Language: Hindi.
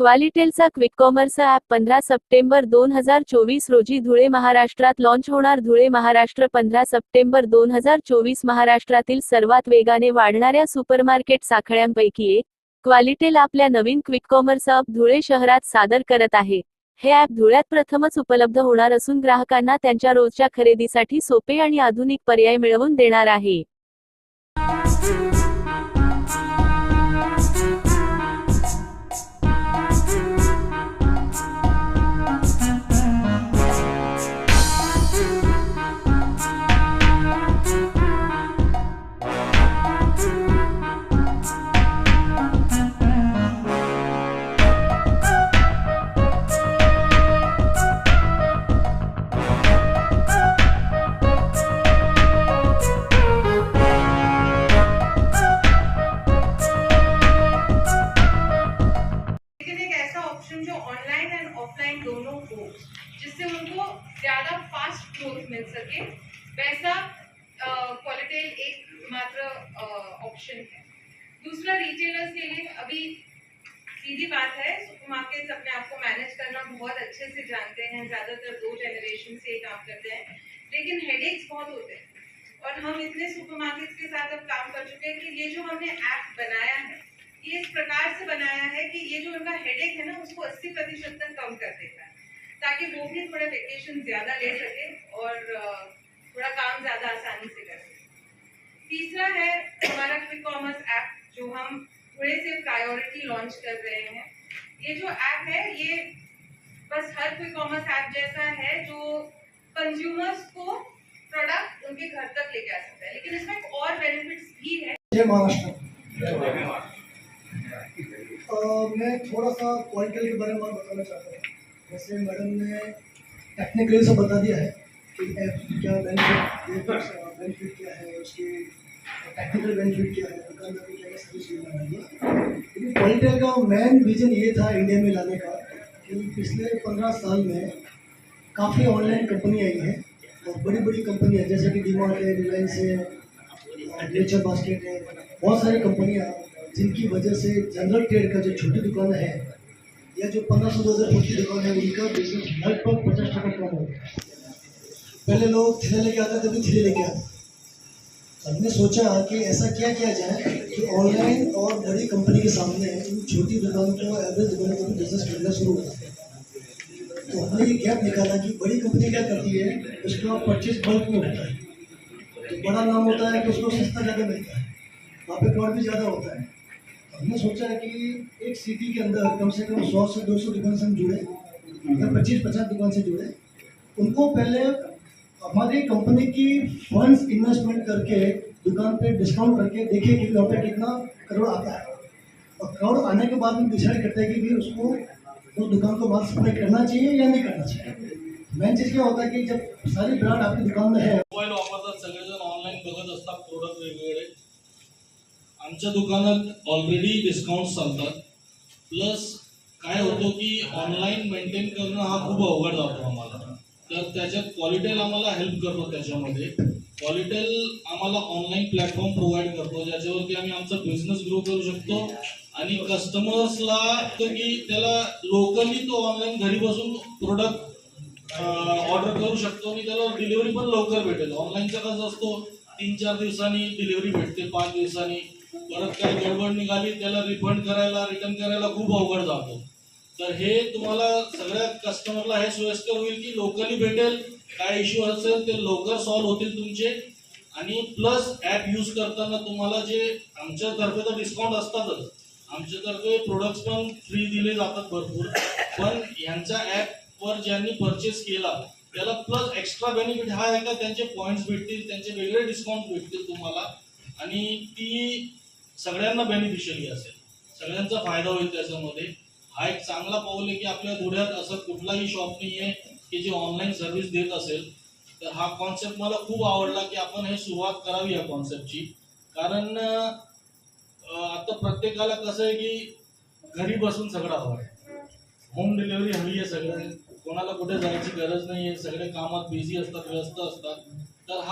क्वालिटेलचा क्विक कॉमर्स ॲप पंधरा सप्टेंबर दोन हजार चोवीस रोजी धुळे महाराष्ट्रात लॉन्च होणार. धुळे महाराष्ट्र पंधरा सप्टेंबर दोन हजार चोवीस महाराष्ट्रातील सर्वात वेगाने वाढणाऱ्या सुपरमार्केट साखळ्यांपैकी एक. क्वालिटेल आपल्या नवीन क्विक कॉमर्स ॲप धुळे शहरात सादर करत आहे. हे ॲप धुळ्यात प्रथमच उपलब्ध होणार असून ग्राहकांना त्यांच्या रोजच्या खरेदीसाठी सोपे आणि आधुनिक पर्याय मिळवून देणार आहे. दोनों हो जिससे उनको ज़्यादा फास्ट ग्रोथ मिल सके। वैसा क्वालिटी एक मात्र ऑप्शन है। दूसरा रिटेलर्स के लिए अभी सीधी बात है सुपरमार्केट्स अपने आप को मैनेज करना बहुत अच्छे से जानते हैं। ज़्यादातर दो जनरेशन से काम करते हैं। लेकिन हेडेक्स बहुत होते हैं। और हम इतने सुपरमार्केट्स के साथ अब काम कर चुके हैं कि ये जो हमने ऐप बनाया है बनाया है कि ये जो उनका हेडेक है ना उसको 80 प्रतिशत तक कम कर देता है। ताकि वो भी थोड़ा वेकेशन ज़्यादा ले सके और थोड़ा काम ज़्यादा आसानी से कर सके। तीसरा है हमारा क्विक कॉमर्स ऐप जो हम थोड़े से प्रायोरिटी लॉन्च कर रहे हैं। ये जो ऐप है ये बस हर क्विक कॉमर्स ऐप जैसा है जो कंज्यूमर्स को प्रोडक्ट उनके घर तक लेके आ सकता है। लेकिन इसमें एक और बेनिफिट्स भी है। महाराष्ट्र। मैं थोड़ा सा क्वालिटी के बारे में बताना चाहता हूँ। जैसे मैडम ने टेक्निकली सब बता दिया है कि ऐप क्या बेनिफिट बेनिफिट क्या है, उसकी टेक्निकल बेनिफिट क्या है दुकानदार को क्या सर्विस वाली है। लेकिन क्वालिटी का मेन रीज़न ये था इंडिया में लाने का कि पिछले पंद्रह साल में काफ़ी ऑनलाइन कंपनी आई हैं और बड़ी बड़ी कंपनी है, जैसे कि डीमार्ट है रिलायंस है नेचर बास्केट है, बहुत सारी कंपनियाँ जिनकी वजह से जनरल ट्रेड का जो छोटी दुकान है, या जो पंद्रह सौ दो हज़ार फुट दुकान है, उनका बिज़नेस लगभग पचास टका कम हो गया। पहले लोग थैले लेके आते थे भी थैले लेके आते हमने सोचा कि ऐसा क्या किया जाए कि ऑनलाइन और बड़ी कंपनी के सामने इन छोटी दुकान को एवरेज दुकान को भी बिज़नेस करना शुरू हो तो हमने ये गैप निकाला कि बड़ी कंपनी क्या करती है, उसका परचेज बल्क में होता है। तो बड़ा नाम होता है कि उसको सस्ता ज़्यादा मिलता है। वहाँ पे क्राउड भी ज़्यादा होता है। हमने सोचा है कि एक सिटी के अंदर कम से कम सौ से दो सौ दुकान से हम जुड़े, या पच्चीस, पचास दुकान से जुड़े। उनको पहले हमारी कंपनी की फंड्स इन्वेस्टमेंट करके, दुकान पे डिस्काउंट करके देखिए कि वहाँ पे कितना करोड़ आता है। और करोड़ आने के बाद हम डिसाइड करते हैं कि उसको वो दुकान को माल सप्लाई करना चाहिए या नहीं करना चाहिए। मेन चीज़ क्या होता है कि जब सारी ब्रांड आपकी दुकान में है। आमच्या दुकानात ऑलरेडी डिस्काउंट चालतात. प्लस काय होतो की ऑनलाईन मेंटेन करणं हा खूप अवघड जातो आम्हाला. तर त्याच्यात क्वालिटेल आम्हाला हेल्प करतो त्याच्यामध्ये. क्वालिटेल आम्हाला ऑनलाईन प्लॅटफॉर्म प्रोव्हाइड करतो ज्याच्यावरती आम्ही आमचा बिझनेस ग्रो करू शकतो. आणि कस्टमर्सला की त्याला लोकली तो ऑनलाईन घरी बसून प्रोडक्ट ऑर्डर करू शकतो आणि त्याला डिलिव्हरी पण लवकर भेटेल. ऑनलाईनचा कसं असतो तीन चार दिवसांनी डिलिव्हरी भेटते पाच दिवसांनी. परत काही गडबड निघाली त्याला रिफंड करायला रिटर्न करायला खूप अवघड जातो. तर हे तुम्हाला सगळ्या कस्टमरला हे सोयस्कर होईल की लोकली भेटेल काय इश्यू असेल ते लवकर सॉल्व्ह होतील तुमचे. आणि प्लस ॲप यूज करताना तुम्हाला जे आमच्यातर्फे तर डिस्काउंट असतातच. आमच्यातर्फे प्रोडक्ट्स पण फ्री दिले जातात भरपूर. पण यांच्या ॲपवर ज्यांनी परचेस केला त्याला प्लस एक्स्ट्रा बेनिफिट हा आहे का त्यांचे पॉईंट्स भेटतील त्यांचे वेगळे डिस्काउंट भेटतील तुम्हाला. आणि ती सगळ्यांना बेनिफिशियली असेल. सगळ्यांचा फायदा होईल त्याच्यामध्ये. हा एक चांगला पाऊल आहे की आपल्या धुळ्यात असं कुठलाही शॉप नाही आहे की जे ऑनलाईन सर्व्हिस देत असेल. तर हा कॉन्सेप्ट मला खूप आवडला की आपण हे सुरुवात करावी या कॉन्सेप्टची कारण आता प्रत्येकाला कसं आहे की घरी बसून सगळं हवं आहे. होम डिलिव्हरी हवी आहे सगळं. कोणाला कुठे जायची गरज नाही आहे सगळे कामात बिझी असतात व्यस्त असतात. तर हा